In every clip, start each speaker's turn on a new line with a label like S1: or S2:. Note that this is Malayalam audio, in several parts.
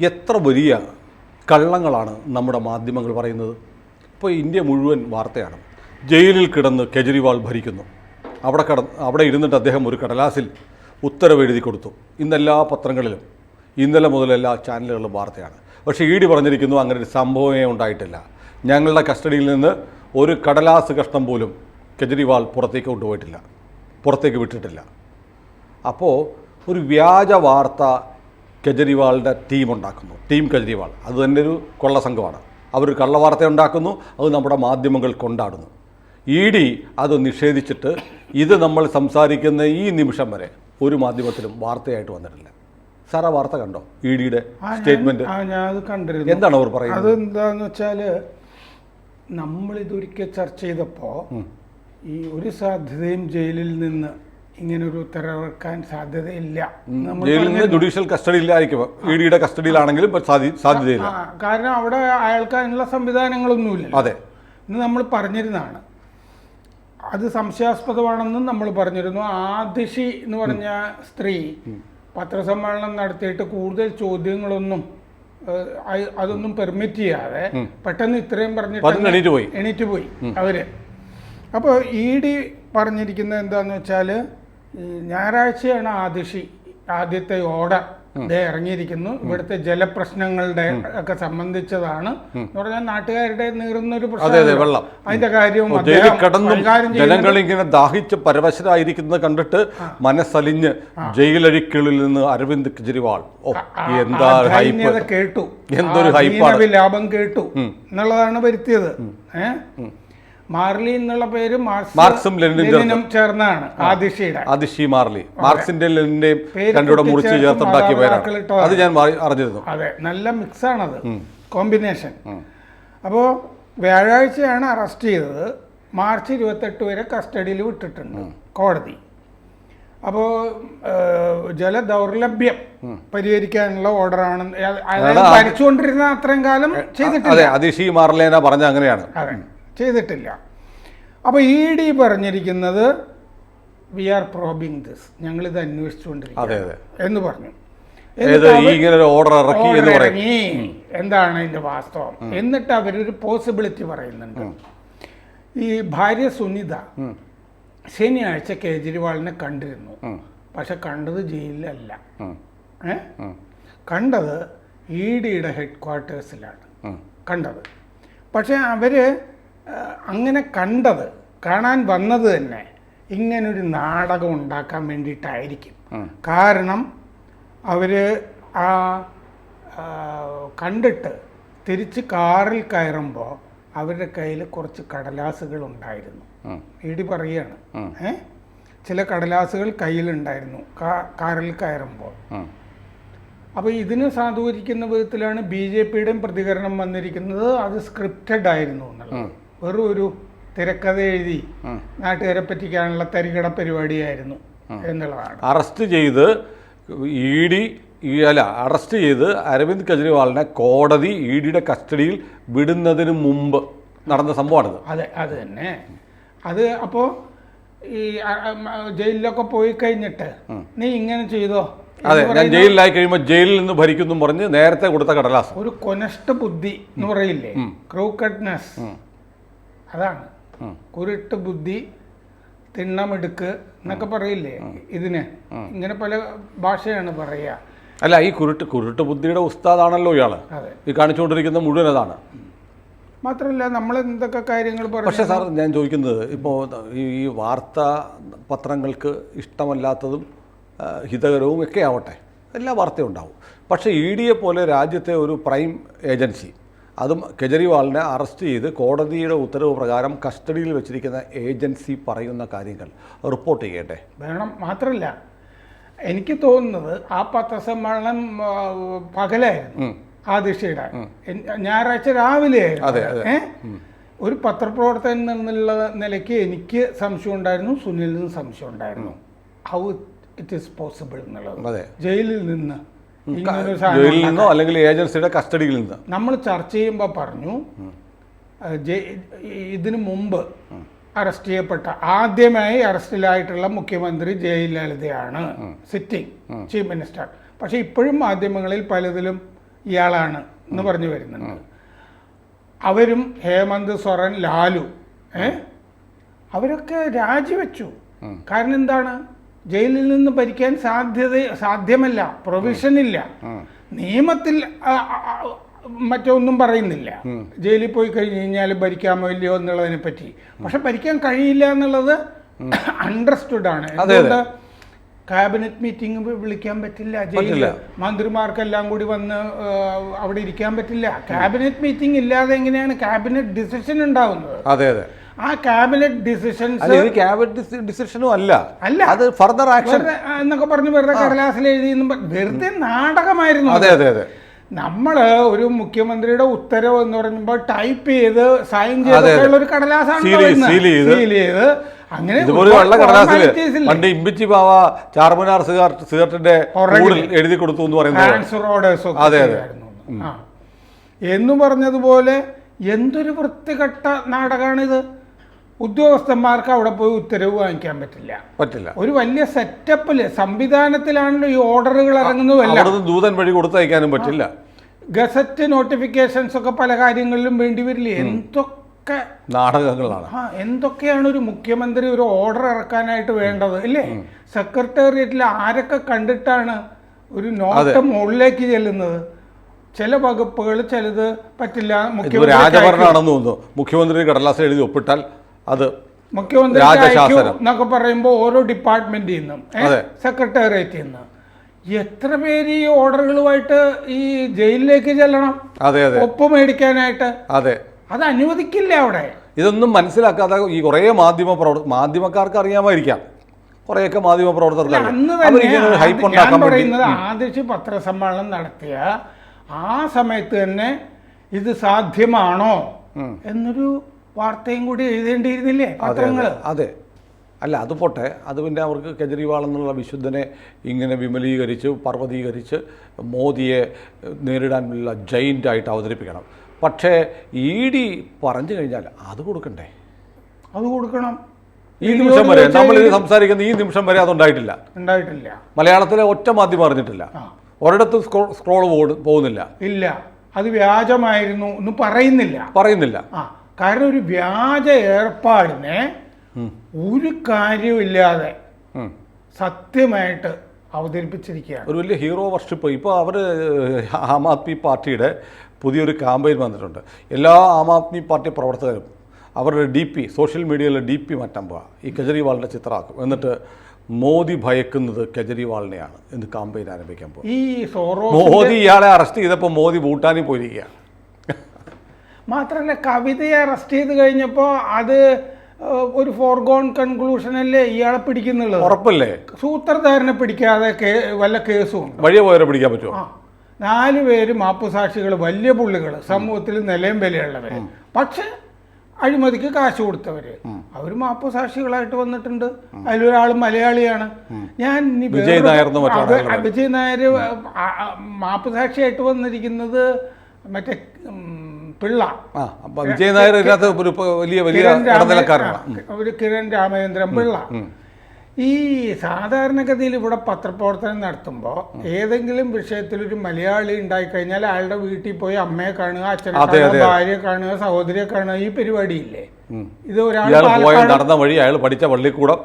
S1: എത്ര വലിയ കള്ളങ്ങളാണ് നമ്മുടെ മാധ്യമങ്ങൾ പറയുന്നത്? ഇപ്പോൾ ഇന്ത്യ മുഴുവൻ വാർത്തയാണ്. ജയിലിൽ കിടന്ന് കെജ്രിവാൾ ഭരിക്കുന്നു. അവിടെ കട അവിടെ ഇരുന്നിട്ട് അദ്ദേഹം ഒരു കടലാസിൽ ഉത്തരവ് എഴുതി കൊടുത്തു. ഇന്നെല്ലാ പത്രങ്ങളിലും ഇന്നലെ മുതൽ എല്ലാ ചാനലുകളിലും വാർത്തയാണ്. പക്ഷേ ഇ ഡി പറഞ്ഞിരിക്കുന്നു അങ്ങനെ ഒരു സംഭവമേ ഉണ്ടായിട്ടില്ല. ഞങ്ങളുടെ കസ്റ്റഡിയിൽ നിന്ന് ഒരു കടലാസ് കഷ്ണം പോലും കെജ്രിവാൾ പുറത്തേക്ക് കൊണ്ടുപോയിട്ടില്ല. പുറത്തേക്ക് വിട്ടിട്ടില്ല. അപ്പോൾ ഒരു വ്യാജ വാർത്ത കെജ്രിവാളിന്റെ ടീം ഉണ്ടാക്കുന്നു. ടീം കെജ്രിവാൾ. അത് തന്നെ ഒരു കൊള്ള സംഘമാണ്. അവർ കള്ളവാർത്ത ഉണ്ടാക്കുന്നു അത് നമ്മുടെ മാധ്യമങ്ങൾ കൊണ്ടാടുന്നു. ഇ ഡി അത് നിഷേധിച്ചിട്ട് ഇത് നമ്മൾ സംസാരിക്കുന്ന ഈ നിമിഷം വരെ ഒരു മാധ്യമത്തിലും വാർത്തയായിട്ട് വന്നിട്ടില്ല. സാർ ആ വാർത്ത കണ്ടോ? ഇ ഡിയുടെ
S2: സ്റ്റേറ്റ്മെന്റ് കണ്ടിരുന്നു.
S1: എന്താണ് അവർ പറയുന്നത്?
S2: അത് എന്താന്ന് വെച്ചാൽ നമ്മളിതൊരിക്കൽ ചർച്ച ചെയ്തപ്പോ ഈ ഒരു സാധ്യതയും ജയിലിൽ നിന്ന് ഇങ്ങനെ ഒരു ഉത്തരവിറക്കാൻ സാധ്യതയില്ല
S1: ജയിലിൽ നിന്ന് ജുഡീഷ്യൽ കസ്റ്റഡിയിലായിരിക്കും ഇ ഡിയുടെ കസ്റ്റഡിയിലാണെങ്കിലും സാധ്യതയില്ല.
S2: കാരണം അവിടെ അയാൾക്ക് അതിനുള്ള സംവിധാനങ്ങളൊന്നുമില്ല
S1: അതെ.
S2: ഇന്ന് നമ്മൾ പറഞ്ഞിരുന്നതാണ്. അത് സംശയാസ്പദമാണെന്നും നമ്മൾ പറഞ്ഞിരുന്നു. ആദിഷി എന്ന് പറഞ്ഞ സ്ത്രീ പത്രസമ്മേളനം നടത്തിയിട്ട് കൂടുതൽ ചോദ്യങ്ങളൊന്നും അതൊന്നും പെർമിറ്റ് ചെയ്യാതെ പെട്ടെന്ന് ഇത്രയും പറഞ്ഞിട്ട്
S1: എണീറ്റ് പോയി.
S2: എണീറ്റ് പോയി അവർ. അപ്പോൾ ഇ ഡി പറഞ്ഞിരിക്കുന്നത് എന്താന്ന് വെച്ചാൽ ഞായറാഴ്ചയാണ് ആദിഷി ആദ്യത്തെ ഓർഡർ ഇറങ്ങിയിരിക്കുന്നു. ഇവിടുത്തെ ജലപ്രശ്നങ്ങളുടെ ഒക്കെ സംബന്ധിച്ചതാണ്. എന്ന് പറഞ്ഞാൽ നാട്ടുകാരുടെ
S1: നീറുന്നൊരു
S2: പ്രശ്നം അതിന്റെ കാര്യവും ജനങ്ങളിങ്ങനെ
S1: ജനങ്ങൾ ഇങ്ങനെ ദാഹിച്ച് പരവശരായിരിക്കുന്നത് കണ്ടിട്ട് മനസ്സലിഞ്ഞ് ജയിലഴിക്കുള്ളിൽ നിന്ന് അരവിന്ദ് കെജ്രിവാൾ. എന്താ
S2: കേട്ടു.
S1: എന്തൊരു
S2: ലാഭം കേട്ടു. എന്നുള്ളതാണ് വരുത്തിയത്. ഏ? മാർലി എന്നുള്ള പേര് മാർക്സും
S1: ലെനിനും
S2: ചേർന്നാണ്. ആദിഷിയുടെ.
S1: അതിഷി മാർലി. മാർക്സിന്റെ ലെനിന്റെയും രണ്ടുകൂടെ മുറിച്ച് ചേർത്തുണ്ടാക്കിയ പേരാണ്. അത് ഞാൻ അറിഞ്ഞിരുന്നു.
S2: അതെ നല്ല മിക്സ് ആണത് കോമ്പിനേഷൻ. അപ്പോ വ്യാഴാഴ്ചയാണ് അറസ്റ്റ് ചെയ്തത്. മാർച്ച് ഇരുപത്തെട്ട് വരെ കസ്റ്റഡിയിൽ വിട്ടിട്ടുണ്ട് കോടതി. അപ്പോൾ ജലദൗർലഭ്യം പരിഹരിക്കാനുള്ള ഓർഡറാണ്. ഭരിച്ചുകൊണ്ടിരുന്ന അത്രയും കാലം ചെയ്തിട്ടില്ല.
S1: അതെ അതിഷി മാർലേന പറഞ്ഞ അങ്ങനെയാണ്.
S2: ചെയ്തിട്ടില്ല. അപ്പോൾ ഇ ഡി പറഞ്ഞിരിക്കുന്നത് വി ആർ പ്രോബിങ് ദിസ് ഞങ്ങളിത്
S1: അതെ
S2: എന്ന് പറഞ്ഞു.
S1: ഓർഡർ
S2: ഇറങ്ങി. എന്താണ് ഇതിന്റെ വാസ്തവം? എന്നിട്ട് അവരൊരു പോസിബിലിറ്റി പറയുന്നുണ്ട്. ഈ ഭാര്യ സുനിത ശനിയാഴ്ച കേജ്രിവാളിനെ കണ്ടിരുന്നു. പക്ഷെ കണ്ടത് ജയിലിലല്ല. ഏ? കണ്ടത് ഇ ഡിയുടെ ഹെഡ് ക്വാർട്ടേഴ്സിലാണ് കണ്ടത്. പക്ഷെ അവർ അങ്ങനെ കണ്ടത് കാണാൻ വന്നത് തന്നെ ഇങ്ങനൊരു നാടകം ഉണ്ടാക്കാൻ വേണ്ടിയിട്ടായിരിക്കും. കാരണം അവർ ആ കണ്ടിട്ട് തിരിച്ച് കാറിൽ കയറുമ്പോൾ അവരുടെ കയ്യിൽ കുറച്ച് കടലാസുകൾ ഉണ്ടായിരുന്നു. ഇടി പറയാണ്. ഏ? ചില കടലാസുകൾ കയ്യിലുണ്ടായിരുന്നു കാറിൽ കയറുമ്പോൾ. അപ്പോൾ ഇതിന് സാധൂകരിക്കുന്ന വിധത്തിലാണ് ബി ജെ പിയുടെയും പ്രതികരണം വന്നിരിക്കുന്നത്. അത് സ്ക്രിപ്റ്റഡ് ആയിരുന്നു എന്നുള്ളത്. വെറും ഒരു തിരക്കഥ എഴുതി നാട്ടുകാരെ പറ്റിക്കാനുള്ള തരികട പരിപാടിയായിരുന്നു എന്നുള്ളതാണ്.
S1: അറസ്റ്റ് ചെയ്ത് ഇ ഡി അല്ല അറസ്റ്റ് ചെയ്ത് അരവിന്ദ് കെജ്രിവാളിനെ കോടതി ഇ ഡിയുടെ കസ്റ്റഡിയിൽ വിടുന്നതിന് മുമ്പ് നടന്ന സംഭവമാണിത്.
S2: അതെ അത് തന്നെ. അത് അപ്പോൾ ഈ ജയിലിലൊക്കെ പോയി കഴിഞ്ഞിട്ട് നീ ഇങ്ങനെ ചെയ്തോ?
S1: അതെ ഞാൻ ജയിലിലായി കഴിയുമ്പോൾ ജയിലിൽ നിന്ന് ഭരിക്കുന്നു പറഞ്ഞ് നേരത്തെ കൊടുത്ത കടലാസ്.
S2: ഒരു കൊനഷ്ട ബുദ്ധി എന്ന് പറയില്ലേ? ക്രൂക്കട്ട്നെസ് അതാണ്. കുരുട്ട് ബുദ്ധി തിണ്ണമെടുക്ക് എന്നൊക്കെ പറയില്ലേ ഇതിന്? ഇങ്ങനെ പല ഭാഷയാണ് പറയുക.
S1: അല്ല ഈ കുരുട്ട് കുരുട്ട് ബുദ്ധിയുടെ ഉസ്താദാണല്ലോ
S2: ഇയാൾ.
S1: ഈ കാണിച്ചുകൊണ്ടിരിക്കുന്ന മുഴുവൻ അതാണ്
S2: മാത്രമല്ല നമ്മൾ എന്തൊക്കെ കാര്യങ്ങൾ
S1: പക്ഷേ
S2: പറഞ്ഞു
S1: സാർ ഞാൻ ചോദിക്കുന്നത് ഇപ്പോൾ ഈ ഈ വാർത്താ പത്രങ്ങൾക്ക് ഇഷ്ടമല്ലാത്തതും ഹിതകരവും ഒക്കെ ആവട്ടെ. എല്ലാ വാർത്തയും ഉണ്ടാവും. പക്ഷേ ഇ ഡിയെ പോലെ രാജ്യത്തെ ഒരു പ്രൈം ഏജൻസി അതും കെജ്രിവാളിനെ അറസ്റ്റ് ചെയ്ത് കോടതിയുടെ ഉത്തരവ് പ്രകാരം കസ്റ്റഡിയിൽ വെച്ചിരിക്കുന്ന ഏജൻസി പറയുന്ന കാര്യങ്ങൾ. റിപ്പോർട്ട് ചെയ്യട്ടെ.
S2: വേണം. മാത്രമല്ല എനിക്ക് തോന്നുന്നത് ആ പത്രസമ്മേളനം പകലായിരുന്നു ആ ദിശയുടെ ഞായറാഴ്ച രാവിലെ. ഒരു പത്രപ്രവർത്തകൻ എന്നുള്ള നിലയ്ക്ക് എനിക്ക് സംശയം ഉണ്ടായിരുന്നു സുനിലിനും സംശയം ഉണ്ടായിരുന്നു. ഹൗ ഇറ്റ് ഈസ് പോസിബിൾ എന്നുള്ളത്. ജയിലിൽ നിന്ന്
S1: ജയിലിൽ നിന്നോ അല്ലെങ്കിൽ ഏജൻസിയുടെ കസ്റ്റഡിയിൽ നിന്ന്?
S2: നമ്മൾ ചർച്ച ചെയ്യുമ്പോൾ പറഞ്ഞു ഇതിന് ഇതിനു മുമ്പ് അറസ്റ്റ് ചെയ്യപ്പെട്ട ആദ്യമായി അറസ്റ്റിലായിട്ടുള്ള മുഖ്യമന്ത്രി ജയലളിതയാണ് സിറ്റിംഗ് ചീഫ് മിനിസ്റ്റർ. പക്ഷേ ഇപ്പോഴും മാധ്യമങ്ങളിൽ പലതിലും ഇയാളാണ് എന്ന് പറഞ്ഞു വരുന്നുണ്ട്. അവരും ഹേമന്ത് സൊറൻ ലാലു ഏ? അവരൊക്കെ രാജിവെച്ചു. കാരണം എന്താണ്? ജയിലിൽ നിന്ന് ഭരിക്കാൻ സാധ്യത സാധ്യമല്ല. പ്രൊവിഷൻ ഇല്ല. നിയമത്തിൽ മറ്റൊന്നും പറയുന്നില്ല. ജയിലിൽ പോയി കഴിഞ്ഞു കഴിഞ്ഞാൽ ഭരിക്കാമോ ഇല്ലയോ എന്നുള്ളതിനെ പറ്റി. പക്ഷെ ഭരിക്കാൻ കഴിയില്ല എന്നുള്ളത് അണ്ടർസ്റ്റുഡ് ആണ്.
S1: അതെ.
S2: എന്തുകൊണ്ട് ക്യാബിനറ്റ് മീറ്റിംഗ് വിളിക്കാൻ പറ്റില്ല? ജയിലിൽ മന്ത്രിമാർക്കെല്ലാം കൂടി വന്ന് അവിടെ ഇരിക്കാൻ പറ്റില്ല. ക്യാബിനറ്റ് മീറ്റിംഗ് ഇല്ലാതെ എങ്ങനെയാണ് ക്യാബിനറ്റ് ഡിസിഷൻ ഉണ്ടാവുന്നത്?
S1: അതെ അതെ.
S2: ആ ക്യാബിനറ്റ് ഡിസിഷൻസ്
S1: ഇത് ക്യാബിനറ്റ് ഡിസിഷനും അല്ല.
S2: അല്ല.
S1: അത് ഫർദർ ആക്ഷൻ
S2: എന്നൊക്കെ പറഞ്ഞ് വെറുതെ കടലാസിൽ എഴുതി വെറുതെ നാടകമായിരുന്നു
S1: അതെ അതെ. അതെ
S2: നമ്മൾ ഒരു മുഖ്യമന്ത്രിയുടെ ഉത്തരവ് എന്ന് പറയുമ്പോൾ ടൈപ്പ് ചെയ്ത് സൈൻ
S1: അതെ,
S2: ഒരു കടലാസാണ് സീൽ ചെയ്ത് അങ്ങനെ
S1: പണ്ട് ഇമ്പിച്ചി ബാവ ചാർമിനാർ സിഗരറ്റിന്റെ എഴുതി കൊടുത്തു എന്ന് പറയുന്നത്. അതെ, അതെ.
S2: എന്ന് പറഞ്ഞതുപോലെ എന്തൊരു വൃത്തികെട്ട നാടകമാണിത് ഉദ്യോഗസ്ഥന്മാർക്ക് അവിടെ പോയി ഉത്തരവ് വാങ്ങിക്കാൻ പറ്റില്ല.
S1: പറ്റില്ല.
S2: ഒരു വലിയ സെറ്റപ്പിൽ സംവിധാനത്തിലാണല്ലോ ഈ ഓർഡറുകൾ ഇറങ്ങുന്നതല്ല.
S1: അവിടുന്ന് ദൂതൻ വഴി കൊടുത്തയക്കാനും പറ്റില്ല.
S2: ഗസറ്റ് നോട്ടിഫിക്കേഷൻസ് ഒക്കെ പല കാര്യങ്ങളിലും വേണ്ടി വരില്ലേ? എന്തൊക്കെ
S1: നാടകങ്ങളാണ്.
S2: ആ എന്തൊക്കെയാണ് ഒരു മുഖ്യമന്ത്രി ഒരു ഓർഡർ ഇറക്കാനായിട്ട് വേണ്ടത് അല്ലേ? സെക്രട്ടേറിയറ്റിൽ ആരൊക്കെ കണ്ടിട്ടാണ് ഒരു നോട്ട് മുകളിലേക്ക് ചെല്ലുന്നത്? ചില വകുപ്പുകൾ ചിലത് പറ്റില്ല മുഖ്യമന്ത്രി
S1: രാജഭരണമാണെന്ന് തോന്നുന്നു. മുഖ്യമന്ത്രി കടലാസ് എഴുതി ഒപ്പിട്ടാൽ അത്
S2: മുഖ്യമന്ത്രി. എന്നൊക്കെ പറയുമ്പോൾ ഓരോ ഡിപ്പാർട്ട്മെന്റിൽ നിന്നും. സെക്രട്ടേറിയറ്റിൽ നിന്ന് എത്ര പേര് ഈ ഓർഡറുകളുമായിട്ട് ഈ ജയിലിലേക്ക് ചെല്ലണം?
S1: അതെ അതെ.
S2: ഒപ്പ് മേടിക്കാനായിട്ട്?
S1: അതെ.
S2: അത് അനുവദിക്കില്ല അവിടെ.
S1: ഇതൊന്നും മനസ്സിലാക്കാതെ ഈ കുറേ മാധ്യമ പ്രവർത്ത മാധ്യമക്കാർക്ക് അറിയാമായിരിക്കാം. കുറേയൊക്കെ മാധ്യമ പ്രവർത്തകർക്ക്
S2: പറയുന്നത് ആദർശ് പത്രസമ്മേളനം നടത്തിയ ആ സമയത്ത് തന്നെ ഇത് സാധ്യമാണോ എന്നൊരു വാർത്തയും കൂടി എഴുതേണ്ടിയിരുന്നില്ലേ? പത്രങ്ങൾ
S1: അതെ. അല്ല അത് പോട്ടെ. അത് പിന്നെ അവർക്ക് കെജ്രിവാൾ എന്നുള്ള വിശുദ്ധനെ ഇങ്ങനെ വിമലീകരിച്ച് പർവതീകരിച്ച് മോദിയെ നേരിടാനുള്ള ജയിന്റായിട്ട് അവതരിപ്പിക്കണം. പക്ഷേ ഇ ഡി പറഞ്ഞു കഴിഞ്ഞാൽ അത് കൊടുക്കണ്ടേ?
S2: അത് കൊടുക്കണം.
S1: ഈ നിമിഷം വരെ നമ്മൾ ഇത് സംസാരിക്കുന്ന ഈ നിമിഷം വരെ അതുണ്ടായിട്ടില്ല.
S2: ഉണ്ടായിട്ടില്ല.
S1: മലയാളത്തിലെ ഒറ്റ മാധ്യമം അറിഞ്ഞിട്ടില്ല. ഒരിടത്ത് സ്ക്രോൾ പോകുന്നില്ല.
S2: ഇല്ല. അത് വ്യാജമായിരുന്നു എന്ന് പറയുന്നില്ല.
S1: പറയുന്നില്ല.
S2: ആ. കാരണം ഒരു വ്യാജ ഏർപ്പാടിനെ ഒരു കാര്യമില്ലാതെ. സത്യമായിട്ട് അവതരിപ്പിച്ചിരിക്കുകയാണ്.
S1: ഒരു വലിയ ഹീറോ വർഷിപ്പ്. ഇപ്പോൾ അവർ ആം ആദ്മി പാർട്ടിയുടെ പുതിയൊരു ക്യാമ്പയിൻ വന്നിട്ടുണ്ട്. എല്ലാ ആം ആദ്മി പാർട്ടി പ്രവർത്തകരും അവരുടെ ഡി പി സോഷ്യൽ മീഡിയയിലെ ഡി പി മാറ്റാൻ പോവാ. ഈ കെജ്രിവാളിന്റെ ചിത്രമാക്കും എന്നിട്ട് മോദി ഭയക്കുന്നത് കെജ്രിവാളിനെയാണ് എന്ന് ക്യാമ്പയിൻ ആരംഭിക്കാൻ പോകും
S2: ഈ സോറോ
S1: മോദി ഇയാളെ അറസ്റ്റ് ചെയ്തപ്പോൾ മോദി ഭൂട്ടാനിൽ പോയിരിക്കുക
S2: മാത്രമല്ല കവിതയെ അറസ്റ്റ് ചെയ്ത് കഴിഞ്ഞപ്പോൾ അത് ഒരു ഫോർഗോൺ കൺക്ലൂഷനല്ലേ ഇയാളെ പിടിക്കുന്നുള്ളത്?
S1: ഉറപ്പല്ലേ?
S2: സൂത്രധാരനെ പിടിക്കാതെ വല്ല കേസും വലിയ
S1: വഴിയെ പോയവരെ പിടിക്കാൻ പറ്റുമോ?
S2: നാല് പേര് മാപ്പുസാക്ഷികൾ വലിയ പുള്ളികൾ സമൂഹത്തിൽ നിലയും വിലയുള്ളവർ പക്ഷെ അഴിമതിക്ക് കാശ് കൊടുത്തവര്. അവർ മാപ്പുസാക്ഷികളായിട്ട് വന്നിട്ടുണ്ട്. അതിലൊരാൾ മലയാളിയാണ്. ഞാൻ
S1: വിജയ് നായർ
S2: മാപ്പുസാക്ഷിയായിട്ട് വന്നിരിക്കുന്നത് മറ്റേ പിള്ള.
S1: ആ അപ്പം വിജയ് നായർ ഇതിനകത്ത് ഒരു വലിയ വലിയ
S2: കിരൺ രാമേ-
S1: ഇടനിലക്കാരനാണ്
S2: ആ, ഒരു കിരൺ രാമചന്ദ്രൻ പിള്ള. ഈ സാധാരണഗതിയിൽ ഇവിടെ പത്രപ്രവർത്തനം നടത്തുമ്പോൾ ഏതെങ്കിലും വിഷയത്തിൽ ഒരു മലയാളി ഉണ്ടായിക്കഴിഞ്ഞാൽ അയാളുടെ വീട്ടിൽ പോയി അമ്മയെ കാണുക അച്ഛനെ
S1: അതെ,
S2: കാണുക
S1: അതെ.
S2: ഭാര്യയെ കാണുക സഹോദരിയെ കാണുക ഈ പരിപാടിയില്ലേ?
S1: ഉം.
S2: ഇത് ഒരാൾ
S1: ഇയാൾ പോയ
S2: പാലക്കാട്
S1: നടന്ന വഴി അയാൾ പഠിച്ച പള്ളിക്കൂടം.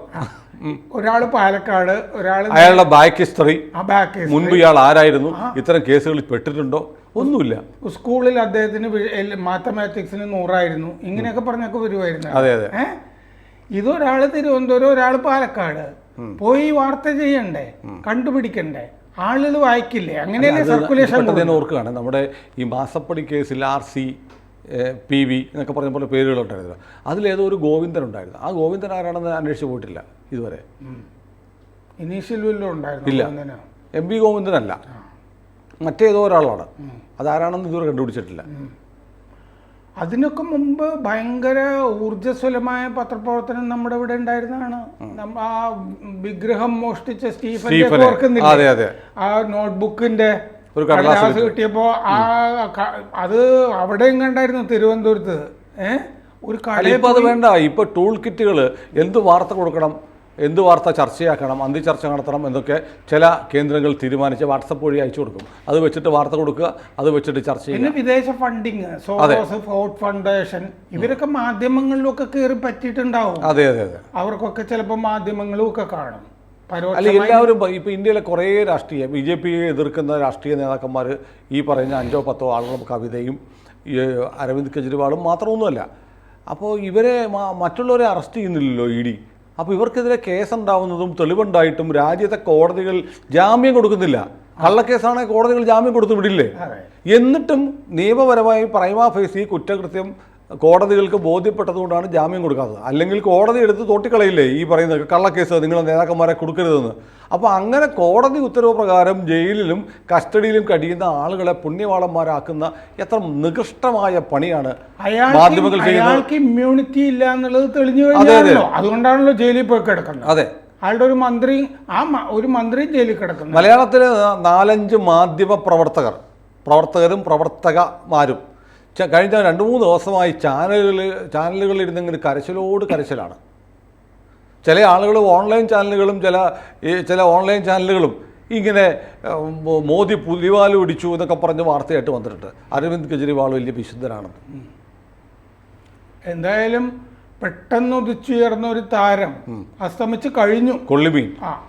S2: ഒരാൾ പാലക്കാട് ഒരാൾ
S1: അയാളുടെ ബാക്ക് ഹിസ്റ്ററി.
S2: ബാക്ക്
S1: മുൻപ് ഇയാൾ ആരായിരുന്നു? ഇത്തരം കേസുകളിൽ പെട്ടിട്ടുണ്ടോ? ഒന്നുമില്ല.
S2: സ്കൂളിൽ അദ്ദേഹത്തിന് മാത്തമാറ്റിക്സിന് നൂറായിരുന്നു. ഇങ്ങനെയൊക്കെ പറഞ്ഞൊക്കെ വരുമായിരുന്നു
S1: അതെ അതെ.
S2: ഇതൊരാൾ തിരുവനന്തപുരം ഒരാൾ പാലക്കാട്. പോയി വാർത്ത ചെയ്യണ്ടേ? കണ്ടുപിടിക്കണ്ടേ? ആളുകൾ വായിക്കില്ലേ? അങ്ങനെയല്ലേ സർക്കുലേഷൻ
S1: ഓർക്കുകയാണ് നമ്മുടെ ഈ മാസപ്പടി കേസിൽ ആർ സി പി വി എന്നൊക്കെ പറഞ്ഞ പോലെ പേരുകളുണ്ടായിരുന്നു. അതിലേതോ ഒരു ഗോവിന്ദൻ ഉണ്ടായിരുന്നു. ആ ഗോവിന്ദൻ ആരാണെന്ന് അന്വേഷിച്ചു പോയിട്ടില്ല ഇതുവരെ.
S2: ഇനീഷ്യൽ വല്ലതും ഉണ്ടായിരുന്നു
S1: ഇല്ല. എം വി ഗോവിന്ദനല്ല. മറ്റേതോ ഒരാളാണ്. അതാരാണെന്ന് ഇതുവരെ കണ്ടുപിടിച്ചിട്ടില്ല.
S2: അതിനൊക്കെ മുമ്പ് ഭയങ്കര ഊർജസ്വലമായ പത്രപ്രവർത്തനം നമ്മുടെ ഇവിടെ ഉണ്ടായിരുന്നതാണ്. ആ വിഗ്രഹം മോഷ്ടിച്ച
S1: സ്റ്റീഫൻ
S2: ആ നോട്ട്ബുക്കിന്റെ
S1: ഒരു കടലാസ്
S2: കിട്ടിയപ്പോൾ കിട്ടിയപ്പോ ആ അത് അവിടെയും കണ്ടായിരുന്നു തിരുവനന്തപുരത്ത്? ഏഹ് ഒരു
S1: വേണ്ട. ഇപ്പൊ ടൂൾ കിറ്റുകൾ എന്ത് വാർത്ത കൊടുക്കണം? എന്ത് വാർത്ത ചർച്ചയാക്കണം അന്തി ചർച്ച നടത്തണം എന്നൊക്കെ ചില കേന്ദ്രങ്ങൾ തീരുമാനിച്ച് വാട്സപ്പ് വഴി അയച്ചു കൊടുക്കും. അത് വെച്ചിട്ട് വാർത്ത കൊടുക്കുക അത് വെച്ചിട്ട് ചർച്ച ചെയ്യുക.
S2: വിദേശ ഫണ്ടിങ് സോറോസ് ഫോർട്ട് ഫൗണ്ടേഷൻ ഇവരൊക്കെ മാധ്യമങ്ങളിലൊക്കെ കയറി പറ്റിയിട്ടുണ്ടാവും.
S1: അതെ അതെ അതെ.
S2: അവർക്കൊക്കെ ചിലപ്പോൾ മാധ്യമങ്ങളും ഒക്കെ കാണും.
S1: അല്ല എല്ലാവരും ഇപ്പൊ ഇന്ത്യയിലെ കുറേ രാഷ്ട്രീയ ബി ജെ പിയെ എതിർക്കുന്ന രാഷ്ട്രീയ നേതാക്കന്മാർ ഈ പറയുന്ന അഞ്ചോ പത്തോ ആളുകളും കവിതയും ഈ അരവിന്ദ് കെജ്രിവാളും മാത്രമൊന്നുമല്ല. അപ്പോൾ ഇവരെ മറ്റുള്ളവരെ അറസ്റ്റ് ചെയ്യുന്നില്ലല്ലോ ഇ ഡി. അപ്പോൾ ഇവർക്കെതിരെ കേസുണ്ടാവുന്നതും തെളിവുണ്ടായിട്ടും രാജ്യത്തെ കോടതികൾ ജാമ്യം കൊടുക്കുന്നില്ല. കള്ളക്കേസാണെങ്കിൽ കോടതികൾ ജാമ്യം കൊടുത്തു വിടില്ലേ? എന്നിട്ടും നിയമപരമായി പ്രൈമാ ഫേസ് ഈ കുറ്റകൃത്യം കോടതികൾക്ക് ബോധ്യപ്പെട്ടതുകൊണ്ടാണ് ജാമ്യം കൊടുക്കാത്തത്. അല്ലെങ്കിൽ കോടതി എടുത്ത് തോട്ടിക്കളയില്ലേ ഈ പറയുന്ന കള്ളക്കേസ് നിങ്ങളെ നേതാക്കന്മാരെ കൊടുക്കരുതെന്ന്. അപ്പോൾ അങ്ങനെ കോടതി ഉത്തരവ് പ്രകാരം ജയിലിലും കസ്റ്റഡിയിലും കഴിയുന്ന ആളുകളെ പുണ്യവാളന്മാരാക്കുന്ന എത്ര നികൃഷ്ടമായ പണിയാണ് മാധ്യമങ്ങൾ
S2: അയാൾക്ക് ഇമ്മ്യൂണിറ്റി ഇല്ല എന്നുള്ളത് തെളിഞ്ഞു. കഴിഞ്ഞാണല്ലോ. അതുകൊണ്ടാണല്ലോ ജയിലിൽ പോയി കിടക്കുന്നത്.
S1: അതെ.
S2: അയാളുടെ ഒരു മന്ത്രി ആ ഒരു മന്ത്രി ജയിലിൽ കിടക്കുന്നു
S1: മലയാളത്തിലെ നാലഞ്ച് മാധ്യമ പ്രവർത്തകർ. പ്രവർത്തകരും പ്രവർത്തകമാരും. കഴിഞ്ഞ രണ്ട് മൂന്ന് ദിവസമായി ചാനലുകളിൽ ചാനലുകളിൽ ഇരുന്നിങ്ങനെ കരച്ചിലോട് കരച്ചിലാണ്. ചില ആളുകൾ ഓൺലൈൻ ചാനലുകളും ചില ഈ ചില ഓൺലൈൻ ചാനലുകളും ഇങ്ങനെ മോദി പുലിവാൽ ഇടിച്ചു എന്നൊക്കെ പറഞ്ഞ് വാർത്തയായിട്ട് വന്നിട്ടുണ്ട്. അരവിന്ദ് കെജ്രിവാൾ വലിയ വിശുദ്ധരാണെന്ന്
S2: എന്തായാലും പെട്ടെന്ന് ഉദിച്ചുയർന്ന ഒരു താരം അസ്തമിച്ച് കഴിഞ്ഞു.
S1: കൊള്ളിമീൻ.
S2: ആ.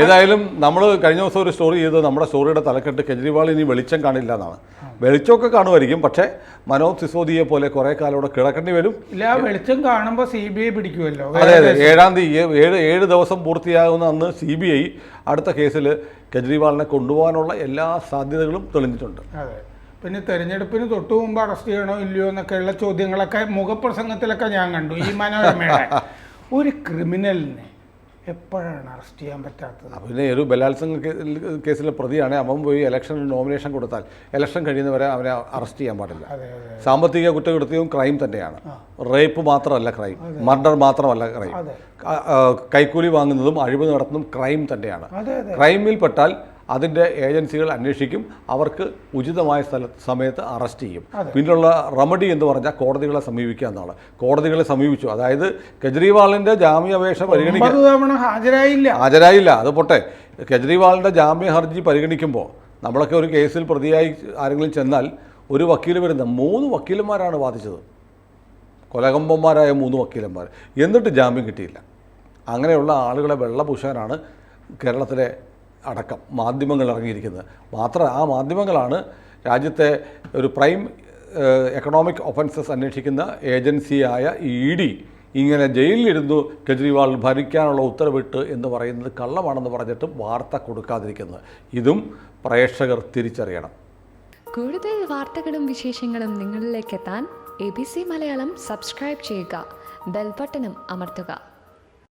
S1: ഏതായാലും നമ്മൾ കഴിഞ്ഞ ദിവസം ഒരു സ്റ്റോറി ചെയ്ത് നമ്മുടെ സ്റ്റോറിയുടെ തലക്കെട്ട് കെജ്രിവാൾ ഇനി വെളിച്ചം കാണില്ല എന്നാണ് വെളിച്ചമൊക്കെ കാണുമായിരിക്കും പക്ഷേ മനോജ് സിസോദിയെ പോലെ കുറെ കാലം ഇവിടെ കിടക്കേണ്ടി വരും.
S2: ഇല്ല വെളിച്ചം കാണുമ്പോൾ സി ബി ഐ പിടിക്കുമല്ലോ.
S1: അതെ അതെ ഏഴാം തീയതി ഏഴ് ഏഴ് ദിവസം പൂർത്തിയാകുന്ന അന്ന് സി ബി ഐ അടുത്ത കേസിൽ കെജ്രിവാളിനെ കൊണ്ടുപോകാനുള്ള എല്ലാ സാധ്യതകളും തെളിഞ്ഞിട്ടുണ്ട്.
S2: അതെ. പിന്നെ തെരഞ്ഞെടുപ്പിന് തൊട്ടു മുമ്പ് അറസ്റ്റ് ചെയ്യണോ ഇല്ലയോ എന്നൊക്കെയുള്ള ചോദ്യങ്ങളൊക്കെ മുഖപ്രസംഗത്തിലൊക്കെ ഞാൻ കണ്ടു. ഈ മനോരമയുടെ ഒരു ക്രിമിനലിനെ എപ്പോഴാണ് അറസ്റ്റ് ചെയ്യാൻ പറ്റാത്തത്?
S1: പിന്നെ ഒരു ബലാത്സംഗ കേസിലെ പ്രതിയാണ്. അവൻ പോയി ഇലക്ഷൻ നോമിനേഷൻ കൊടുത്താൽ ഇലക്ഷൻ കഴിയുന്നവരെ അവനെ അറസ്റ്റ് ചെയ്യാൻ പാടില്ല. സാമ്പത്തിക കുറ്റകൃത്യവും ക്രൈം തന്നെയാണ്. റേപ്പ് മാത്രമല്ല ക്രൈം മർഡർ മാത്രമല്ല ക്രൈം കൈക്കൂലി വാങ്ങുന്നതും അഴിമതി നടത്തുന്നതും ക്രൈം തന്നെയാണ്.
S2: അതെ
S1: ക്രൈമിൽപ്പെട്ടാൽ അതിന്റെ ഏജൻസികൾ അന്വേഷിക്കും അവർക്ക് ഉചിതമായ സ്ഥല സമയത്ത് അറസ്റ്റ് ചെയ്യും. പിന്നുള്ള റെമഡി എന്ന് പറഞ്ഞാൽ കോടതികളെ സമീപിക്കുക എന്നാണ്. കോടതികളെ സമീപിച്ചു. അതായത് കെജ്രിവാളിന്റെ ജാമ്യാപേക്ഷ പരിഗണിക്കാൻ
S2: തവണ ഹാജരായില്ല.
S1: ഹാജരായില്ല. അത് പൊട്ടെ. കെജ്രിവാളിന്റെ ജാമ്യ ഹർജി പരിഗണിക്കുമ്പോൾ നമ്മളൊക്കെ ഒരു കേസിൽ പ്രതിയായി ആരെങ്കിലും ചെന്നാൽ ഒരു വക്കീൽ വരുന്ന മൂന്ന് വക്കീലന്മാരാണ് വാദിച്ചത്. കൊലകമ്പന്മാരായ മൂന്ന് വക്കീലന്മാർ. എന്നിട്ട് ജാമ്യം കിട്ടിയില്ല. അങ്ങനെയുള്ള ആളുകളെ വെള്ളപൂശാനാണ് കേരളത്തിലെ അടക്കം മാധ്യമങ്ങൾ ഇറങ്ങിയിരിക്കുന്നത്. മാത്രം ആ മാധ്യമങ്ങളാണ് രാജ്യത്തെ ഒരു പ്രൈം എക്കണോമിക് ഒഫൻസസ് അന്വേഷിക്കുന്ന ഏജൻസിയായ ഇ ഡി ഇങ്ങനെ ജയിലിലിരുന്നു കെജ്രിവാൾ ഭരിക്കാനുള്ള ഉത്തരവിട്ട് എന്ന് പറയുന്നത് കള്ളമാണെന്ന് പറഞ്ഞിട്ട് വാർത്ത കൊടുക്കാതിരിക്കുന്നത്. ഇതും പ്രേക്ഷകർ തിരിച്ചറിയണം.
S3: കൂടുതൽ വാർത്തകളും വിശേഷങ്ങളും നിങ്ങളിലേക്ക് എത്താൻ A B C Malayalam subscribe ചെയ്യുക. ബെൽബട്ടനും അമർത്തുക.